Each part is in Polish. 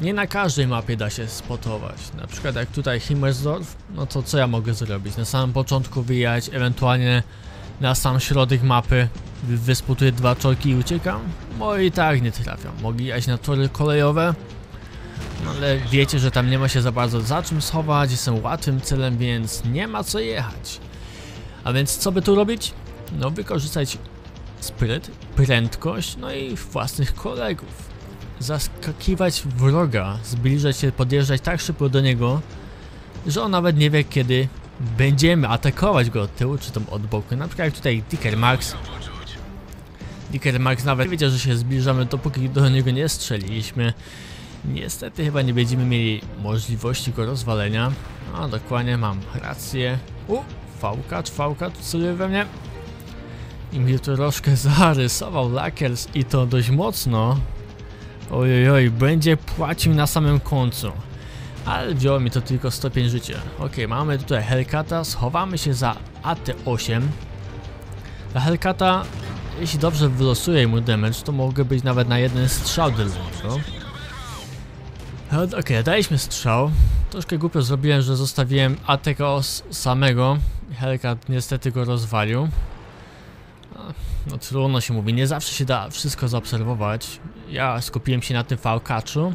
nie na każdej mapie da się spotować. Na przykład jak tutaj Himmersdorf, no to co ja mogę zrobić? Na samym początku wyjechać, ewentualnie na sam środek mapy wy- wyspotuję dwa czołgi i uciekam? Bo i tak nie trafiam. Mogę jechać na tory kolejowe, no ale wiecie, że tam nie ma się za bardzo za czym schować, jestem łatwym celem, więc nie ma co jechać. A więc co by tu robić? No wykorzystać spryt, prędkość, no i własnych kolegów. Zaskakiwać wroga, zbliżać się, podjeżdżać tak szybko do niego, że on nawet nie wie kiedy będziemy atakować go od tyłu czy tam od boku. Na przykład jak tutaj Dicker Max. Dicker Max nawet wiedział, że się zbliżamy, dopóki do niego nie strzeliliśmy. Niestety chyba nie będziemy mieli możliwości go rozwalenia. A dokładnie mam rację. U, fałka, czwałka, tu celuje we mnie. I mnie troszkę zarysował Lakers i to dość mocno. Ojojoj, będzie płacił na samym końcu. Ale wzięło mi to tylko 105 życia. Ok, mamy tutaj Hellcata, schowamy się za AT8. Dla Hellcata, jeśli dobrze wylosuję mu damage, to mogę być nawet na jeden strzał delunku. Ok, daliśmy strzał. Troszkę głupio zrobiłem, że zostawiłem ATK samego. Hellcat niestety go rozwalił. No trudno się mówi, nie zawsze się da wszystko zaobserwować. Ja skupiłem się na tym fałkaczu,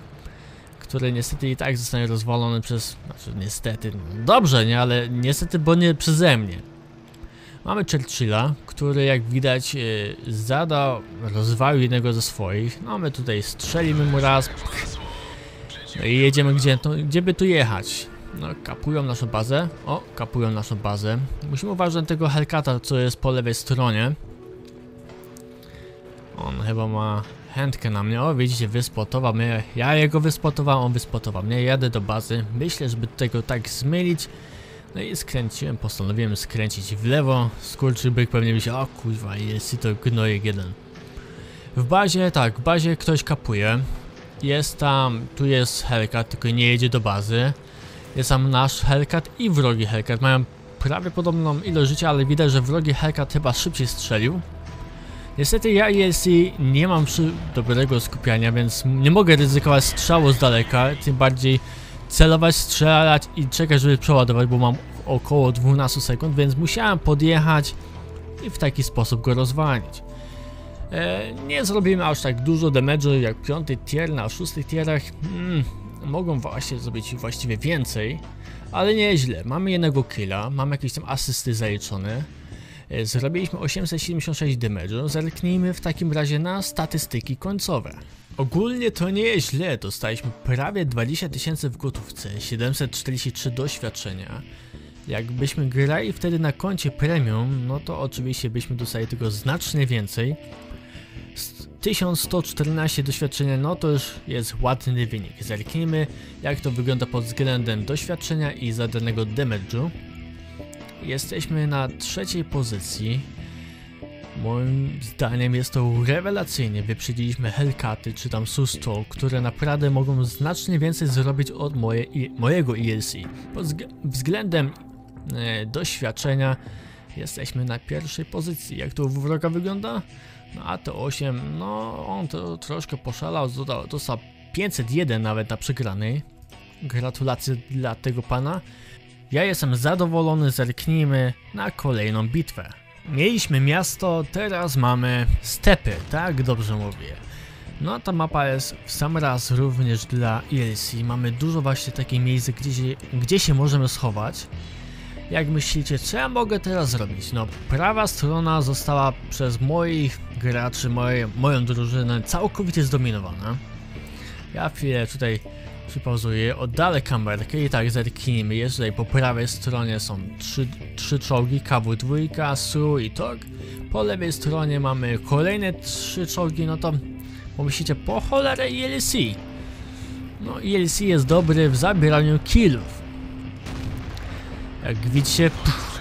który niestety i tak zostanie rozwalony przez... Znaczy niestety, dobrze, nie? Ale niestety, bo nie przeze mnie. Mamy Churchilla, który jak widać yy, zadał, rozwalił jednego ze swoich. No my tutaj strzelimy mu raz. No i jedziemy gdzie, to, gdzie by tu jechać? No, kapują naszą bazę. O, kapują naszą bazę. Musimy uważać na tego Hellcata, co jest po lewej stronie. On chyba ma chętkę na mnie. O, widzicie, wyspotował mnie. Ja jego wyspotowałem, on wyspotował mnie. Jadę do bazy. Myślę, żeby tego tak zmylić. No i skręciłem, postanowiłem skręcić w lewo. Skurczybyk pewnie by się, o kurwa, jest to gnojek jeden. W bazie, tak, w bazie ktoś kapuje. Jest tam, tu jest Hellcat, tylko nie jedzie do bazy. Jest tam nasz Hellcat i wrogi Hellcat. Mają prawie podobną ilość życia, ale widać, że wrogi Hellcat chyba szybciej strzelił. Niestety ja ELC nie mam dobrego skupiania, więc nie mogę ryzykować strzału z daleka, tym bardziej celować, strzelać i czekać, żeby przeładować, bo mam około 12 sekund, więc musiałem podjechać i w taki sposób go rozwalić. E, nie zrobimy aż tak dużo damage'u jak piąty tier na szóstych tierach. Hmm, mogą właśnie zrobić właściwie więcej, ale nieźle. Mamy jednego killa, mamy jakieś tam asysty zaliczone. E, Zrobiliśmy 876 damage'u, zerknijmy w takim razie na statystyki końcowe. Ogólnie to nie jest źle, dostaliśmy prawie 20 tysięcy w gotówce, 743 doświadczenia. Jakbyśmy grali wtedy na koncie premium, no to oczywiście byśmy dostali tego znacznie więcej. S- 1114 doświadczenia, no to już jest ładny wynik. Zerknijmy jak to wygląda pod względem doświadczenia i zadanego damage'u. Jesteśmy na trzeciej pozycji. Moim zdaniem jest to rewelacyjnie. Wyprzedziliśmy Hellcaty czy tam Susto, które naprawdę mogą znacznie więcej zrobić od moje, mojego ELC. Pod wzg- względem e, doświadczenia jesteśmy na pierwszej pozycji. Jak to u wroga wygląda? No a to 8, no on to troszkę poszalał, dostał, dostał 501 nawet na przegranej. Gratulacje dla tego pana. Ja jestem zadowolony, zerknijmy na kolejną bitwę. Mieliśmy miasto, teraz mamy stepy, tak dobrze mówię. No ta mapa jest w sam raz również dla ELC. Mamy dużo właśnie takich miejsc, gdzie się, gdzie się możemy schować. Jak myślicie, co ja mogę teraz zrobić? No, prawa strona została przez moich graczy, moje, moją drużynę całkowicie zdominowana. Ja chwilę tutaj przypauzuję, oddalę kamerkę i tak zerknijmy. Jest tutaj po prawej stronie są trzy, trzy czołgi, KW2, SU i TOG. Po lewej stronie mamy kolejne trzy czołgi, no to pomyślicie, po cholerę ELC. No ELC jest dobry w zabieraniu killów. Jak widzicie, pff,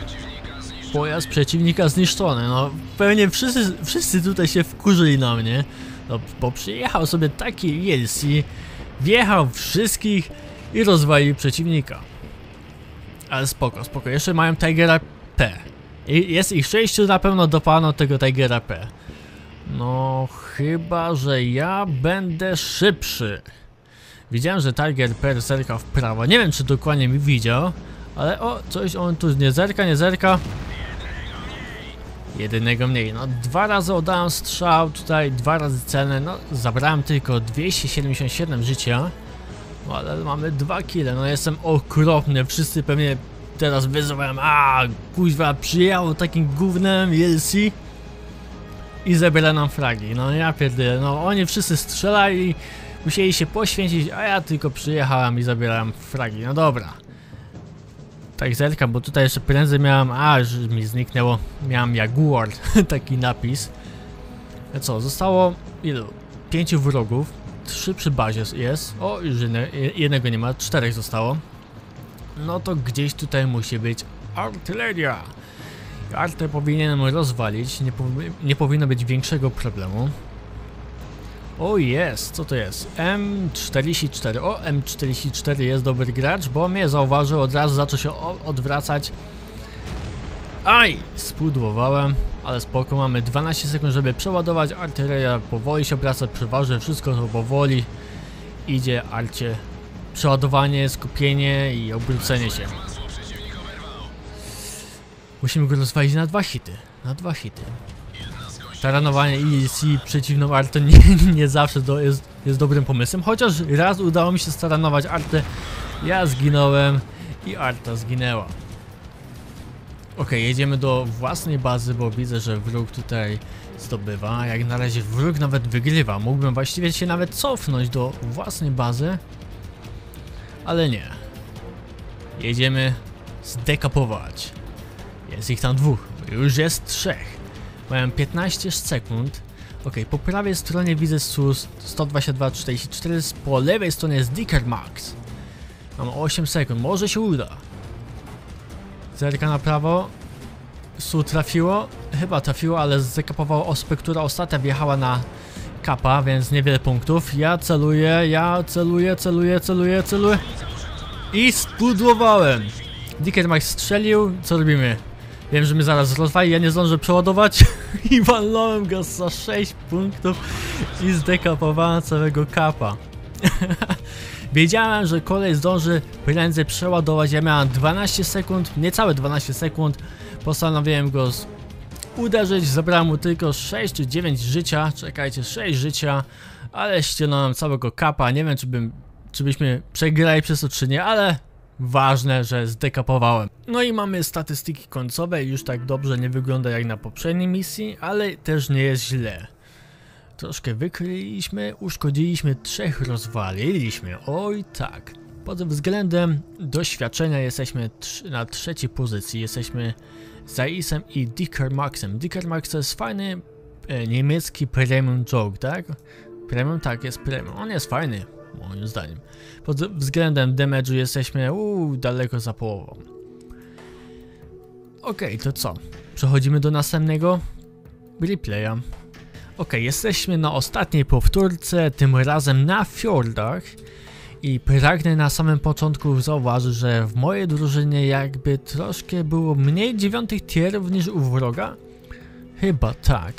pojazd przeciwnika zniszczony, no pewnie wszyscy, wszyscy tutaj się wkurzyli na mnie. No, bo przyjechał sobie taki ELC, wjechał wszystkich i rozwalił przeciwnika. Ale spoko, spoko, jeszcze mają Tigera P. I jest ich sześciu, na pewno dopaną tego Tigera P. No, chyba, że ja będę szybszy. Widziałem, że Tiger Per zerka w prawo. Nie wiem, czy dokładnie mi widział, ale o, coś on tu nie zerka, nie zerka. Jedynego mniej. No, dwa razy oddałem strzał, tutaj dwa razy celne. No, zabrałem tylko 277 życia. No, ale mamy dwa kile. No, jestem okropny. Wszyscy pewnie teraz wyzywałem. A, kuźwa, przyjechało takim gównem ELC i zebrali nam fragi. No, ja pierdolę. No, oni wszyscy strzelali, musieli się poświęcić, a ja tylko przyjechałem i zabierałem fragi. No dobra. Tak zerkam, bo tutaj jeszcze prędzej miałem, a że mi zniknęło, miałem Jaguar, taki napis. A co, zostało ilu? Pięciu wrogów, trzy przy bazie jest, o już jedne, jednego nie ma, czterech zostało. No to gdzieś tutaj musi być artyleria. Artę powinienem rozwalić, nie, powi nie powinno być większego problemu. O jest, co to jest? M44. O, M44 jest dobry gracz, bo mnie zauważył, od razu zaczął się odwracać. Aj, spudłowałem, ale spoko, mamy 12 sekund, żeby przeładować. Artyleria powoli się obraca, przeważnie wszystko to powoli idzie arcie. Przeładowanie, skupienie i obrócenie się. Musimy go rozwalić na dwa hity. Na dwa hity. Taranowanie ELC przeciwną artę nie, nie zawsze do, jest, jest dobrym pomysłem, chociaż raz udało mi się staranować artę, ja zginąłem i arta zginęła. Ok, jedziemy do własnej bazy, bo widzę, że wróg tutaj zdobywa. Jak na razie wróg nawet wygrywa. Mógłbym właściwie się nawet cofnąć do własnej bazy, ale nie. Jedziemy zdekapować. Jest ich tam dwóch, już jest trzech. Mają 15 sekund. Ok, po prawej stronie widzę SUS 122-44, po lewej stronie jest Dicker Max. Mam 8 sekund, może się uda. Zerka na prawo. Su trafiło? Chyba trafiło, ale zakapowało ospę, która ostatnia wjechała na kapa, więc niewiele punktów. Ja celuję, ja celuję, celuję, celuję, celuję. I spudłowałem. Dicker Max strzelił, co robimy? Wiem, że mnie zaraz rozwali, ja nie zdążę przeładować. I walnąłem go za 6 punktów i zdekapowałem całego kapa. Wiedziałem, że kolej zdąży prędzej przeładować, ja miałem 12 sekund, niecałe 12 sekund, postanowiłem go uderzyć, zabrałem mu tylko 6 czy 9 życia, czekajcie, 6 życia, ale ściągnąłem całego kapa, nie wiem czy bym, czy byśmy przegrali przez to czy nie, ale ważne, że zdekapowałem. No i mamy statystyki końcowe, już tak dobrze nie wygląda jak na poprzedniej misji, ale też nie jest źle. Troszkę wykryliśmy, uszkodziliśmy, trzech rozwaliliśmy, oj tak. Pod względem doświadczenia jesteśmy na trzeciej pozycji, jesteśmy Zaisem i Dicker Maxem. Dicker Max to jest fajny e, niemiecki premium joke, tak? Premium? Tak, jest premium, on jest fajny moim zdaniem. Pod względem damage'u jesteśmy uu, daleko za połową. Ok, to co? Przechodzimy do następnego replaya. Ok, jesteśmy na ostatniej powtórce, tym razem na fiordach. I pragnę na samym początku zauważyć, że w mojej drużynie jakby troszkę było mniej dziewiątych tierów niż u wroga. Chyba tak.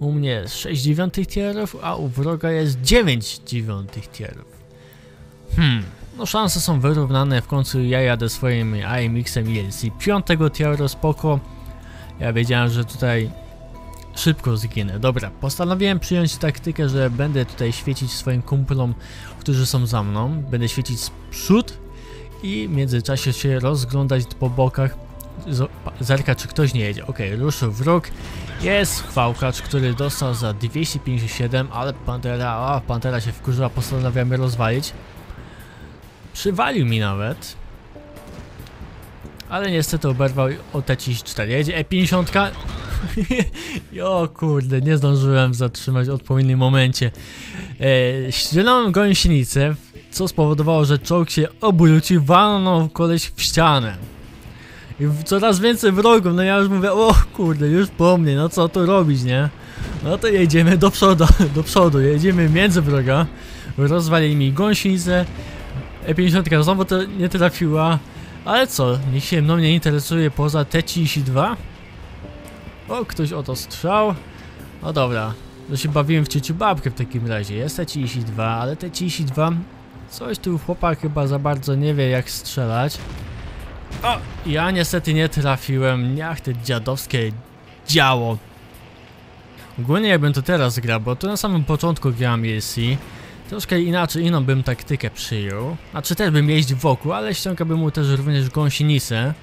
U mnie jest 6 dziewiątych tierów, a u wroga jest 9 dziewiątych tierów. Hmm, no szanse są wyrównane, w końcu ja jadę swoim IMX-em ELC piątego tieru, spoko. Ja wiedziałem, że tutaj szybko zginę. Dobra, postanowiłem przyjąć taktykę, że będę tutaj świecić swoim kumplom, którzy są za mną. Będę świecić z przód i w międzyczasie się rozglądać po bokach. Zerka, czy ktoś nie jedzie. Ok, ruszył wróg. Jest fałkacz, który dostał za 257, ale Pantera, a Pantera się wkurzyła, postanowiłem rozwalić. Przywalił mi nawet. Ale niestety oberwał OT-4. Jedzie E50. o kurde, nie zdążyłem zatrzymać w odpowiednim momencie. E, ścielałem gąsienicę, co spowodowało, że czołg się obrócił, walnął koleś w ścianę. I coraz więcej wrogów, no ja już mówię, o kurde, już po mnie, no co tu robić, nie? No to jedziemy do przodu, do przodu, jedziemy między wroga. Rozwalili mi gąsienicę, E50 znowu to nie trafiła. Ale co, niech się mną nie interesuje poza T32? O, ktoś o to strzał. No dobra, to się bawiłem w cieciu babkę w takim razie. Jest T32, ale T32 Coś tu chłopak chyba za bardzo nie wie jak strzelać. O! Ja niestety nie trafiłem. Niech te dziadowskie działo. Ogólnie jakbym to teraz grał, bo tu na samym początku grałem ESC. Troszkę inaczej, inną bym taktykę przyjął. Znaczy też bym jeździł wokół, ale ściągałbym mu też również gąsienicę.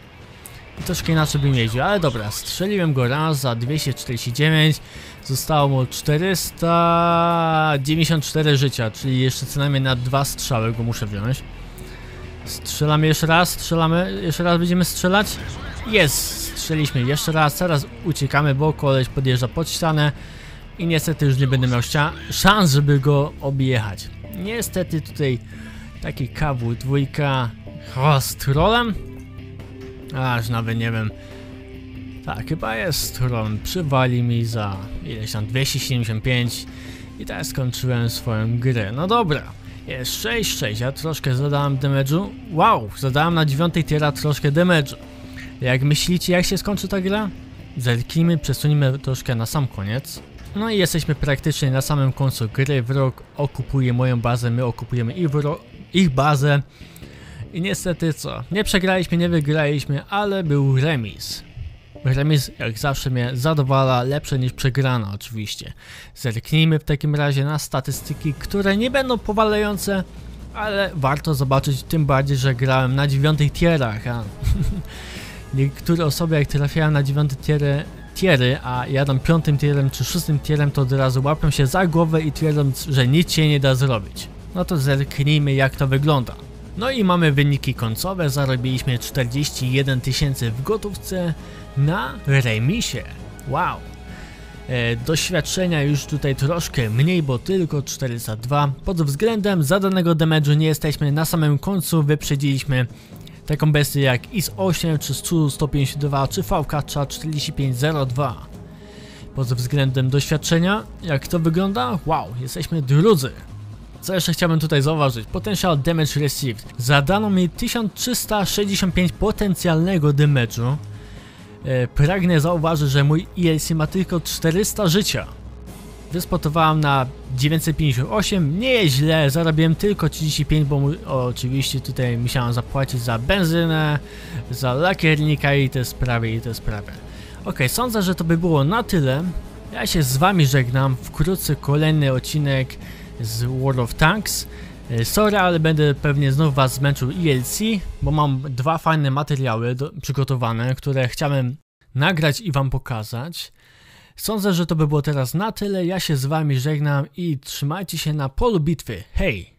I troszkę inaczej bym jeździł, ale dobra, strzeliłem go raz za 249. Zostało mu 494 życia, czyli jeszcze co najmniej na dwa strzały go muszę wziąć. Strzelamy jeszcze raz, strzelamy, jeszcze raz będziemy strzelać. Jest, strzeliśmy jeszcze raz, teraz uciekamy, bo koleś podjeżdża pod ścianę. I niestety już nie będę miał szans, żeby go objechać. Niestety tutaj taki KW dwójka o, z trollem? Aż nawet nie wiem. Tak, chyba jest troll. Przywali mi za ileś tam 275 i teraz skończyłem swoją grę. No dobra. Jest 6-6, ja troszkę zadałem damage'u. Wow, zadałem na 9 tiera troszkę damage'u. Jak myślicie, jak się skończy ta gra? Zerknijmy, przesunijmy troszkę na sam koniec. No i jesteśmy praktycznie na samym końcu gry. Wrog okupuje moją bazę, my okupujemy ich, ich bazę. I niestety co? Nie przegraliśmy, nie wygraliśmy, ale był remis. Remis jak zawsze mnie zadowala, lepsze niż przegrana oczywiście. Zerknijmy w takim razie na statystyki, które nie będą powalające, ale warto zobaczyć, tym bardziej, że grałem na dziewiątych tierach. A niektóre osoby jak trafiają na dziewiąte tiery, tiery, a jadą piątym tierem czy szóstym tierem, to od razu łapią się za głowę i twierdzą, że nic się nie da zrobić. No to zerknijmy jak to wygląda. No i mamy wyniki końcowe, zarobiliśmy 41 tysięcy w gotówce na remisie. Wow! E, doświadczenia już tutaj troszkę mniej, bo tylko 402. Pod względem zadanego damage'u nie jesteśmy na samym końcu, wyprzedziliśmy taką bestię jak IS-8 czy STU-152 czy VK 4502. Pod względem doświadczenia, jak to wygląda? Wow, jesteśmy drudzy. Co jeszcze chciałbym tutaj zauważyć? Potential Damage Received. Zadano mi 1365 potencjalnego damage'u. E, pragnę zauważyć, że mój ELC ma tylko 400 życia. Wyspotowałem na 958, nie jest źle, zarobiłem tylko 35, bo oczywiście tutaj musiałem zapłacić za benzynę, za lakiernika i te sprawy, i te sprawy. Ok, sądzę, że to by było na tyle. Ja się z wami żegnam, wkrótce kolejny odcinek z World of Tanks. E, sorry, ale będę pewnie znów was zmęczył ELC, bo mam dwa fajne materiały do, przygotowane, które chciałem nagrać i wam pokazać. Sądzę, że to by było teraz na tyle. Ja się z wami żegnam i trzymajcie się na polu bitwy. Hej!